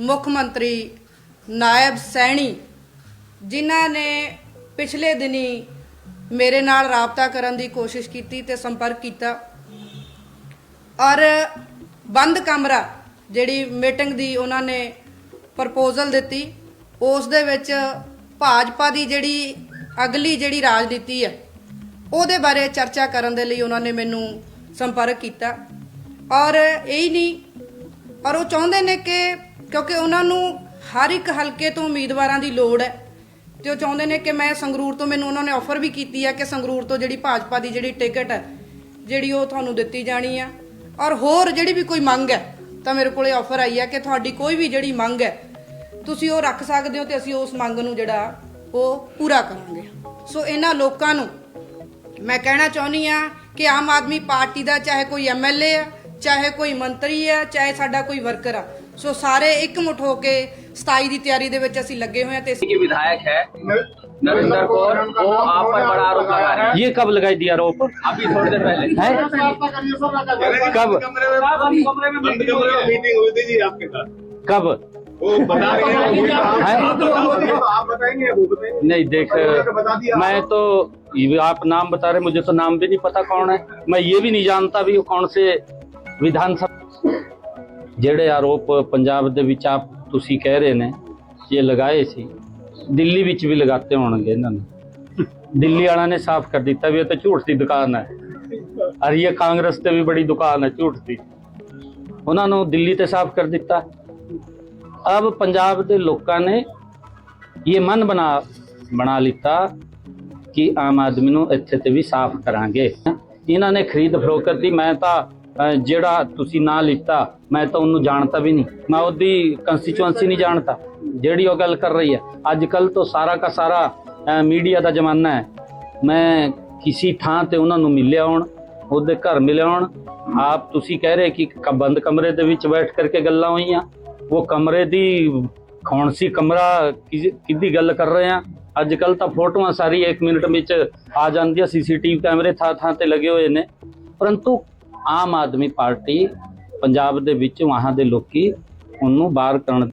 ਮੁੱਖ ਮੰਤਰੀ ਨਾਇਬ ਸੈਣੀ ਜਿਨ੍ਹਾਂ ਨੇ ਪਿਛਲੇ ਦਿਨੀ ਮੇਰੇ ਨਾਲ ਰਾਬਤਾ ਕਰਨ ਦੀ ਕੋਸ਼ਿਸ਼ ਕੀਤੀ ਤੇ ਸੰਪਰਕ ਕੀਤਾ। ਔਰ ਬੰਦ ਕਮਰਾ ਜਿਹੜੀ ਮੀਟਿੰਗ ਦੀ ਉਹਨਾਂ ਨੇ ਪ੍ਰਪੋਜ਼ਲ ਦਿੱਤੀ, ਉਸ ਦੇ ਵਿੱਚ ਭਾਜਪਾ ਦੀ ਜਿਹੜੀ ਅਗਲੀ ਜਿਹੜੀ ਰਾਜਨੀਤੀ ਹੈ, ਉਹਦੇ ਬਾਰੇ ਚਰਚਾ ਕਰਨ ਦੇ ਲਈ ਉਹਨਾਂ ਨੇ ਮੈਨੂੰ ਸੰਪਰਕ ਕੀਤਾ। ਔਰ ਇਹ ਹੀ ਨਹੀਂ, ਔਰ ਉਹ ਚਾਹੁੰਦੇ ਨੇ ਕਿ ਕਿਉਂਕਿ ਉਹਨਾਂ ਨੂੰ ਹਰ ਇੱਕ ਹਲਕੇ ਤੋਂ ਉਮੀਦਵਾਰਾਂ ਦੀ ਲੋੜ ਹੈ ਤੇ ਉਹ ਚਾਹੁੰਦੇ ਨੇ ਕਿ ਮੈਂ ਸੰਗਰੂਰ ਤੋਂ ਮੈਨੂੰ ਉਹਨਾਂ ਨੇ ਆਫਰ ਵੀ ਕੀਤੀ ਹੈ ਕਿ ਸੰਗਰੂਰ ਤੋਂ ਜਿਹੜੀ ਭਾਜਪਾ ਦੀ ਜਿਹੜੀ ਟਿਕਟ ਹੈ, ਜਿਹੜੀ ਉਹ ਤੁਹਾਨੂੰ ਦਿੱਤੀ ਜਾਣੀ ਆ। ਔਰ ਹੋਰ ਜਿਹੜੀ ਵੀ ਕੋਈ ਮੰਗ ਹੈ, ਤਾਂ ਮੇਰੇ ਕੋਲੇ ਆਫਰ ਆਈ ਹੈ ਕਿ ਤੁਹਾਡੀ ਕੋਈ ਵੀ ਜਿਹੜੀ ਮੰਗ ਹੈ, ਤੁਸੀਂ ਉਹ ਰੱਖ ਸਕਦੇ ਹੋ ਤੇ ਅਸੀਂ ਉਸ ਮੰਗ ਨੂੰ ਜਿਹੜਾ ਉਹ ਪੂਰਾ ਕਰਾਂਗੇ। ਸੋ ਇਹਨਾਂ ਲੋਕਾਂ ਨੂੰ ਮੈਂ ਕਹਿਣਾ ਚਾਹੁੰਦੀ ਆ ਕਿ ਆਮ ਆਦਮੀ ਪਾਰਟੀ ਦਾ ਚਾਹੇ ਕੋਈ ਐਮਐਲਏ ਆ, ਚਾਹੇ ਕੋਈ ਮੰਤਰੀ ਆ, ਚਾਹੇ ਸਾਡਾ ਕੋਈ ਵਰਕਰ ਆ ਸੋ ਸਾਰੇ ਇਕਮੁੱਠ ਹੋ ਕੇ 27 ਦੀ ਤਿਆਰੀ ਦੇ ਵਿੱਚ ਅਸੀਂ ਲੱਗੇ ਹੋਏ ਆ ਤੇ की विधायक है नरेंद्र कौर वो आप पर बड़ा आरोप लगा रहे हैं ये कब लगाई दिया आरोप अभी थोड़ी देर पहले है कब कमरे में बंद कमरे में बंद कमरे में मीटिंग हुई थी जी आपके साथ कब वो बता रहे हैं वही आप है? आप बताएंगे वो बताएंगे नहीं देख बता दिया मैं तो ये आप नाम बता रहे मुझे तो नाम भी नहीं पता कौन है मैं ये भी नहीं जानता भी वो कौन से ਵਿਧਾਨ ਸਭਾ ਜਿਹੜੇ ਆਰੋਪ ਪੰਜਾਬ ਦੇ ਵਿੱਚ ਆਪ ਤੁਸੀਂ ਕਹਿ ਰਹੇ ਨੇ ਇਹ ਲਗਾਏ ਸੀ, ਦਿੱਲੀ ਵਿੱਚ ਵੀ ਲਗਾਤੇ ਹੋਣਗੇ ਇਹਨਾਂ ਨੇ। ਦਿੱਲੀ ਵਾਲਿਆਂ ਨੇ ਸਾਫ਼ ਕਰ ਦਿੱਤਾ ਵੀ ਇਹ ਤਾਂ ਝੂਠ ਦੀ ਦੁਕਾਨ ਹੈ। ਔਰ ਇਹ ਕਾਂਗਰਸ ਤੇ ਵੀ ਬੜੀ ਦੁਕਾਨ ਹੈ, ਝੂਠ ਦੀ। ਉਹਨਾਂ ਨੂੰ ਦਿੱਲੀ ਤੇ ਸਾਫ਼ ਕਰ ਦਿੱਤਾ। ਅਬ ਪੰਜਾਬ ਦੇ ਲੋਕਾਂ ਨੇ ਇਹ ਮਨ ਬਣਾ ਬਣਾ ਲਿੱਤਾ ਕਿ ਆਮ ਆਦਮੀ ਨੂੰ ਇੱਥੇ ਤੇ ਵੀ ਸਾਫ਼ ਕਰਾਂਗੇ। ਇਹਨਾਂ ਨੇ ਖਰੀਦ ਫਰੋਖਤ ਦੀ, ਮੈਂ ਤਾਂ ਜਿਹੜਾ ਤੁਸੀਂ ਨਾਂ ਲਿੱਤਾ, ਮੈਂ ਤਾਂ ਉਹਨੂੰ ਜਾਣਤਾ ਵੀ ਨਹੀਂ। ਮੈਂ ਉਹਦੀ ਕੰਸਟੀਚੁਐਂਸੀ ਨਹੀਂ ਜਾਣਤਾ, ਜਿਹੜੀ ਉਹ ਗੱਲ ਕਰ ਰਹੀ ਹੈ। ਅੱਜ ਕੱਲ ਤੋਂ ਸਾਰਾ ਦਾ ਸਾਰਾ ਮੀਡੀਆ ਦਾ ਜ਼ਮਾਨਾ ਹੈ। ਮੈਂ ਕਿਸੇ ਥਾਂ ਤੇ ਉਹਨਾਂ ਨੂੰ ਮਿਲਿਆ ਹੁਣ, ਉਹਦੇ ਘਰ ਮਿਲਿਆ ਹੁਣ, ਆਪ ਤੁਸੀਂ ਕਹਿ ਰਹੇ ਕਿ ਬੰਦ ਕਮਰੇ ਦੇ ਵਿੱਚ ਬੈਠ ਕਰਕੇ ਗੱਲਾਂ ਹੋਈਆਂ। ਉਹ ਕਮਰੇ ਦੀ ਕੌਣ ਸੀ ਕਮਰਾ ਕਿਸ- ਗੱਲ ਕਰ ਰਹੇ ਆ ਅੱਜ ਕੱਲ ਤਾਂ ਫੋਟੋਆਂ ਸਾਰੀ 1 ਮਿੰਟ ਵਿੱਚ ਆ ਜਾਂਦੀਆਂ, ਸੀਸੀਟੀਵੀ ਕੈਮਰੇ ਥਾਂ ਥਾਂ ਤੇ ਲੱਗੇ ਹੋਏ ਨੇ। ਪਰੰਤੂ ਆਮ ਆਦਮੀ ਪਾਰਟੀ ਪੰਜਾਬ ਦੇ ਵਿੱਚ ਵਹਾਂ ਦੇ ਲੋਕੀ ਉਹਨੂੰ ਬਾਹਰ ਕਰਨ